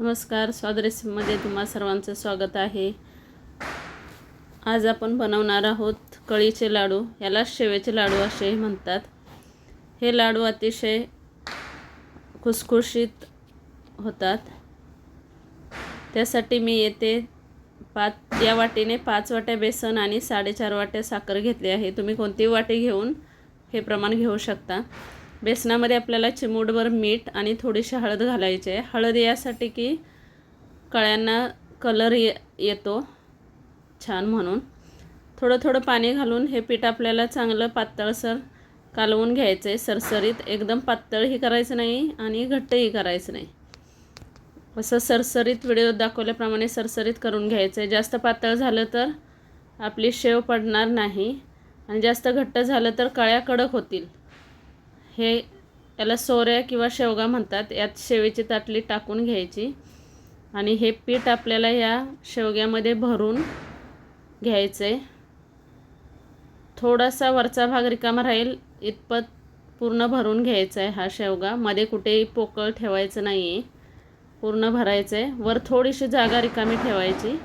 नमस्कार स्वाद रेसिपीमध्ये तुम्हा सर्वांचं स्वागत आहे. आज आपण बनवणार आहोत कळीचे लाडू. याला शेवेचे लाडू असेही म्हणतात. हे लाडू अतिशय खुसखुशीत होतात. त्यासाठी मी येथे पाच या वाटीने पाच वाट्या बेसन आणि साडेचार वाट्या साखर घेतली आहे. तुम्ही कोणतीही वाटी घेऊन हे प्रमाण घेऊ शकता? बेसनामध्ये आपल्याला चिमूटभर मीठ आणि थोडीशी हळद घालायची आहे. हळद यासाठी की कळ्यांना कलर ये येतो छान म्हणून. थोडं थोडं पाणी घालून हे पीठ आपल्याला चांगलं पातळसर कालवून घ्यायचं आहे सरसरीत एकदम पातळही करायचं नाही आणि घट्टही करायचं नाही. असं सरसरीत व्हिडिओ दाखवल्याप्रमाणे सरसरीत करून घ्यायचं आहे जास्त पातळ झालं तर आपली शेव पडणार नाही आणि जास्त घट्ट झालं तर कळ्या कडक होतील. हे याला सोऱ्या किंवा शेवगा म्हणतात. यात शेवेची ताटली टाकून घ्यायची. आणि हे पीठ आपल्याला या शेवग्यामध्ये भरून घ्यायचं आहे थोडासा वरचा भाग रिकामा राहील. इतपत पूर्ण भरून घ्यायचा आहे हा शेवगा. मध्ये कुठेही पोकळ ठेवायचं नाही आहे पूर्ण भरायचं आहे वर थोडीशी जागा रिकामी ठेवायची.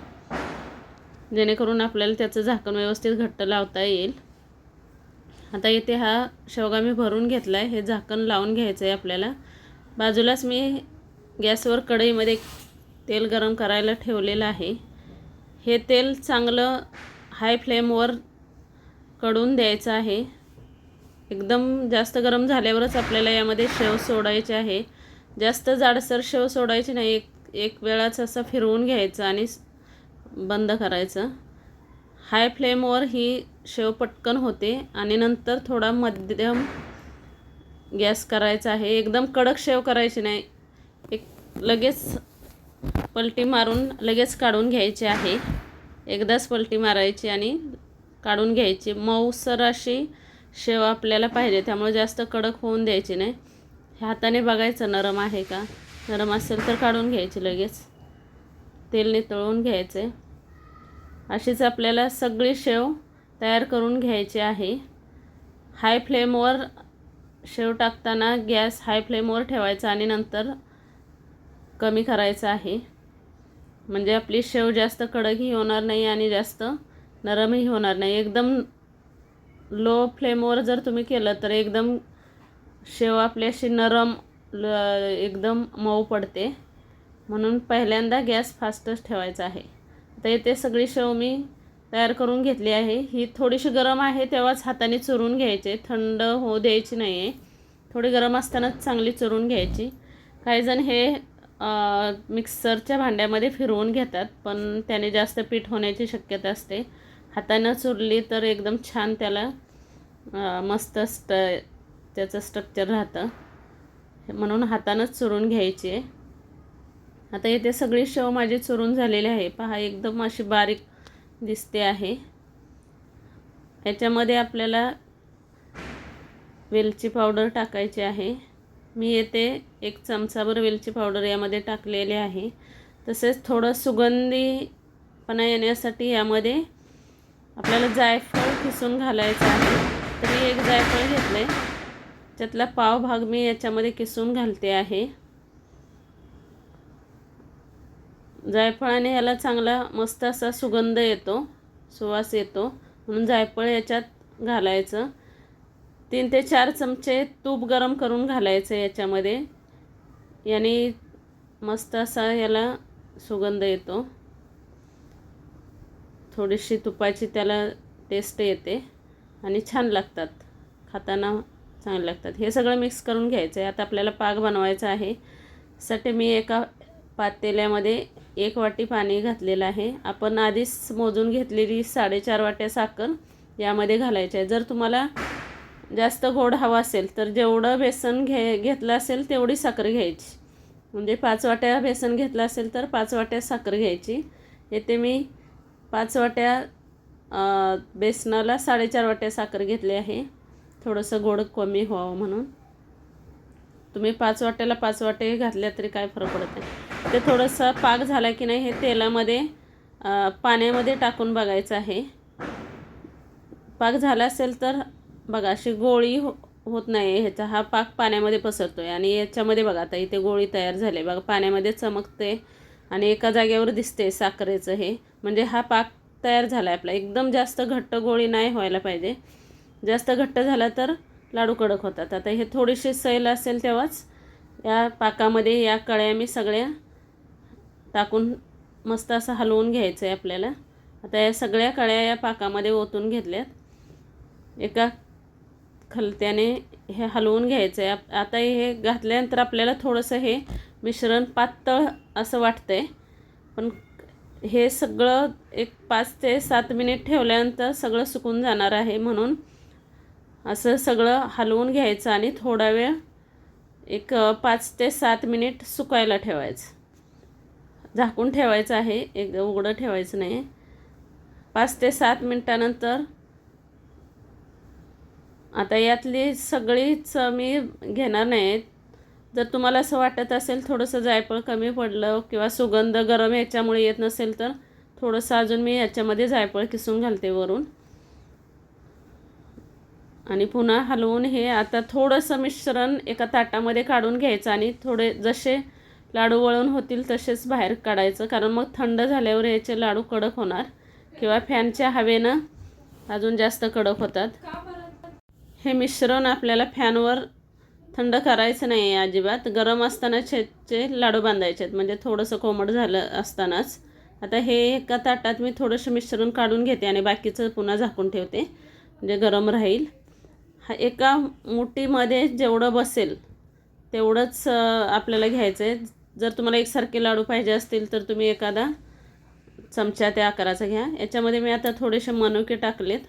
जेणेकरून आपल्याला त्याचं झाकण व्यवस्थित घट्ट लावता येईल. आता इथे हा शेवगा मी भरून घेतला आहे हे झाकण लावून घ्यायचं आहे आपल्याला. बाजूलाच मी गॅसवर कढईमध्ये तेल गरम करायला ठेवलेलं आहे. हे तेल चांगलं हाय फ्लेमवर कडून द्यायचं आहे. एकदम जास्त गरम झाल्यावरच आपल्याला यामध्ये शेव सोडायचे आहे. जास्त जाडसर शेव सोडायची नाही. एक एक वेळाच असं फिरवून घ्यायचं आणि बंद करायचं. हाय फ्लेमवर ही शेव पटकन होते आणि नंतर थोडा मध्यम गॅस करायचा आहे. एकदम कडक शेव करायची नाही. एक लगेच पलटी मारून लगेच काढून घ्यायची आहे. एकदाच पलटी मारायची आणि काढून घ्यायची. मऊसर अशी शेव आपल्याला पाहिजे त्यामुळे जास्त कडक होऊन द्यायची नाही. हाताने बघायचं नरम आहे का? नरम असेल तर काढून घ्यायची लगेच. तेल नितळून घ्यायचे. अशीच आपल्याला सगळी शेव तयार करून घ्यायची आहे. हाय फ्लेमवर शेव टाकताना गॅस हाय फ्लेमवर ठेवायचा आणि नंतर कमी करायचा आहे. म्हणजे आपली शेव जास्त कडकही होणार नाही आणि जास्त नरमही होणार नाही. एकदम लो फ्लेमवर जर तुम्ही केलं तर एकदम शेव आपली अशी नरम ल एकदम मऊ पडते. म्हणून पहिल्यांदा गॅस फास्टच ठेवायचा आहे. आता इथे सगळी शेव मी तयार करून घेतली आहे. ही थोडीशी गरम आहे तेव्हाच हाताने चुरून घ्यायचे. थंड होऊ द्यायची नाही आहे थोडी गरम असतानाच चांगली चुरून घ्यायची. काहीजण हे मिक्सरच्या भांड्यामध्ये फिरवून घेतात पण त्याने जास्त पीठ होण्याची शक्यता असते. हातानं चुरली तर एकदम छान त्याला मस्त स्ट त्याचं स्ट्रक्चर राहतं. म्हणून हातानंच चुरून घ्यायची आहे. आता इथे सगळी शेव माझी चुरून झालेली आहे. पहा एकदम अशी बारीक दिसते आहे. याच्यामध्ये आपल्याला वेलची पावडर टाकायची आहे. मी येते एक चमचाभर वेलची पावडर यामध्ये टाकलेले आहे. तसेच थोडं सुगंधीपणा येण्यासाठी यामध्ये आपल्याला जायफळ किसून घालायचं आहे. तरी एक जायफळ घेतलं आहे त्यातला पाव भाग मी याच्यामध्ये किसून घालते आहे. जायफळाने याला चांगला मस्त असा सुगंध येतो सुवास येतो. म्हणून जायफळ याच्यात घालायचं. तीन ते चार चमचे तूप गरम करून घालायचं याच्यामध्ये. याने मस्त असा याला सुगंध येतो. थोडीशी तुपाची त्याला टेस्ट येते. आणि छान लागतात. खाताना चांगले लागतात. हे सगळं मिक्स करून घ्यायचं आहे आता आपल्याला पाक बनवायचा आहे. साठी मी एका पातेल्यामध्ये एक वाटी पाणी घातलेलं आहे. आपण आधीच मोजून घेतलेली साडेचार वाट्या साखर यामध्ये घालायची आहे. जर तुम्हाला जास्त गोड हवा असेल तर जेवढं बेसन घे घेतलं असेल तेवढी साखर घ्यायची. म्हणजे पाच वाट्या बेसन घेतलं असेल तर पाच वाट्या साखर घ्यायची. येथे मी पाच वाट्या बेसनाला साडेचार वाट्या साखर घेतली आहे. थोडंसं गोड कमी व्हावं म्हणून. तुम्ही पाच वाट्याला पाच वाटे घातल्या तरी काय फरक पडत नाही. ते थोडंसं पाक झाला की नाही हे तेलामध्ये पाण्यामध्ये टाकून बघायचं आहे. पाक झाला असेल तर बघा अशी गोळी हो होत नाही. ह्याचा हा पाक पाण्यामध्ये पसरतो आहे आणि याच्यामध्ये बघा आता इथे गोळी तयार झाली. बघा पाण्यामध्ये चमकते आणि एका जागेवर दिसते साखरेचं हे. म्हणजे हा पाक तयार झाला आहे आपला. एकदम जास्त घट्ट गोळी नाही व्हायला पाहिजे. जास्त घट्ट झाला तर लाडू कडक होतात. आता हे थोडीशी सैल असेल तेव्हाच या पाकामध्ये या कळ्या मी सगळ्या टाकून मस्त असं हलवून घ्यायचं आहे आपल्याला. आता या सगळ्या कळ्या या पाकामध्ये ओतून घेतल्यात. एका खलत्याने हे हलवून घ्यायचं आहे आता हे घातल्यानंतर आपल्याला थोडंसं हे मिश्रण पातळ असं वाटतं आहे पण हे सगळं एक पाच ते सात मिनिट ठेवल्यानंतर सगळं सुकून जाणार आहे म्हणून असं सगळं हलवून घ्यायचं आणि थोडा वेळ एक पाच ते सात मिनिट सुकायला ठेवायचं. झाकून ठेवायचं आहे एक उघडं ठेवायचं नाही. पाच ते सात मिनटानंतर आता यातली सगळीच मी घेणार नाही. जर तुम्हाला असं वाटत असेल थोडंसं जायफळ कमी पडलं किंवा सुगंध गरम याच्यामुळे येत नसेल तर थोडंसं अजून मी याच्यामध्ये जायफळ किसून घालते वरून. आणि पुन्हा हलवून हे आता थोडंसं मिश्रण एका ताटामध्ये काढून घ्यायचं आणि थोडे जसे लाडू वळून होतील तसेच बाहेर काढायचं कारण मग थंड झाल्यावर याचे लाडू कडक होणार किंवा फॅनच्या हवेनं अजून जास्त कडक होतात. हे मिश्रण आपल्याला फॅनवर थंड करायचं नाही आहे अजिबात. गरम असतानाचे लाडू बांधायचे आहेत. म्हणजे थोडंसं कोमट झालं असतानाच. आता हे एका ताटात मी थोडंसं मिश्रण काढून घेते आणि बाकीचं पुन्हा झाकून ठेवते. म्हणजे गरम राहील. एका मुठीमध्ये जेवढं बसेल तेवढंच आपल्याला घ्यायचं आहे जर तुम्हाला एकसारखे लाडू पाहिजे असतील तर तुम्ही एखादा चमचा त्या आकाराचा घ्या. याच्यामध्ये मी आता थोडेसे मनुके टाकलेत.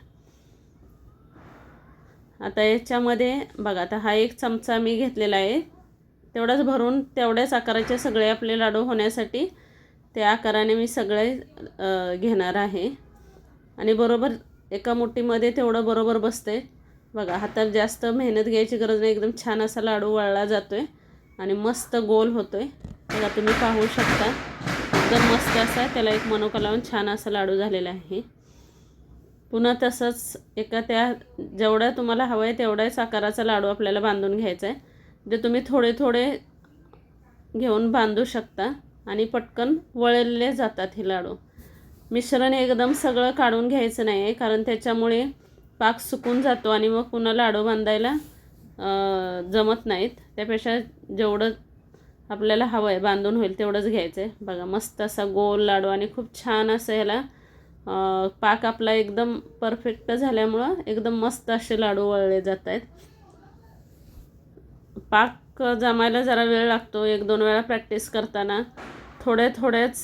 आता याच्यामध्ये बघा आता हा एक चमचा मी घेतलेला आहे. तेवढाच भरून तेवढ्याच आकाराचे सगळे आपले लाडू होण्यासाठी त्या आकाराने मी सगळे घेणार आहे. आणि बरोबर एका मुठीमध्ये तेवढं बरोबर बसते बघा हातात जास्त मेहनत घ्यायची गरज नाही एकदम छान असा लाडू वळला जातो आहे आणि मस्त गोल होतो आहे बघा तुम्ही पाहू शकता. एकदम मस्त असा त्याला एक मनोका लावून छान असा लाडू झालेला आहे. पुन्हा तसंच एका त्या जेवढा तुम्हाला हवं आहे तेवढ्याच आकाराचा लाडू आपल्याला बांधून घ्यायचा आहे. जे तुम्ही थोडे थोडे घेऊन बांधू शकता आणि पटकन वळले जातात हे लाडू. मिश्रण एकदम सगळं काढून घ्यायचं नाही आहे कारण त्याच्यामुळे पाक सुकून जातो आणि मग पुन्हा लाडू बांधायला जमत नाहीत. त्यापेक्षा जेवढं आपल्याला हवं आहे बांधून होईल तेवढंच घ्यायचं आहे बघा मस्त असा गोल लाडू आणि खूप छान असं ह्याला पाक आपला एकदम परफेक्ट झाल्यामुळं एकदम मस्त असे लाडू वळले जात आहेत पाक जमायला जरा वेळ लागतो एक दोन वेळा प्रॅक्टिस करताना. थोड्या थोड्याच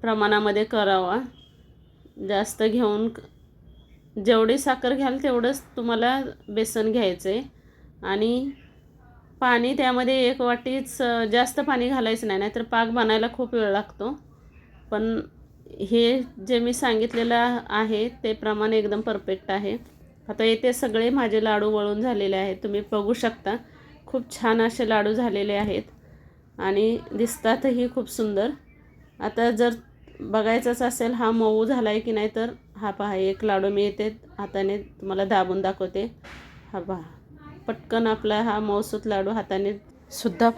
प्रमाणामध्ये करावा. जास्त घेऊन जेवढी साखर घ्याल तेवढंच तुम्हाला बेसन घ्यायचं आहे आणि पाणी त्यामध्ये एक वाटीच जास्त पाणी घालायचं नाही नाहीतर पाक बनायला खूप वेळ लागतो. पण हे जे मी सांगितलेलं आहे ते प्रमाण एकदम परफेक्ट आहे. आता येथे सगळे माझे लाडू वळून झालेले आहेत. तुम्ही बघू शकता खूप छान असे लाडू झालेले आहेत आणि दिसतातही खूप सुंदर. आता जर बघायचंच असेल हा मऊ झाला आहे की नाही तर हा पहा एक लाडू मी येते हाताने तुम्हाला दाबून दाखवते. हा पहा पटकन आपला हा मौसूत लाडू हाताने सुद्धा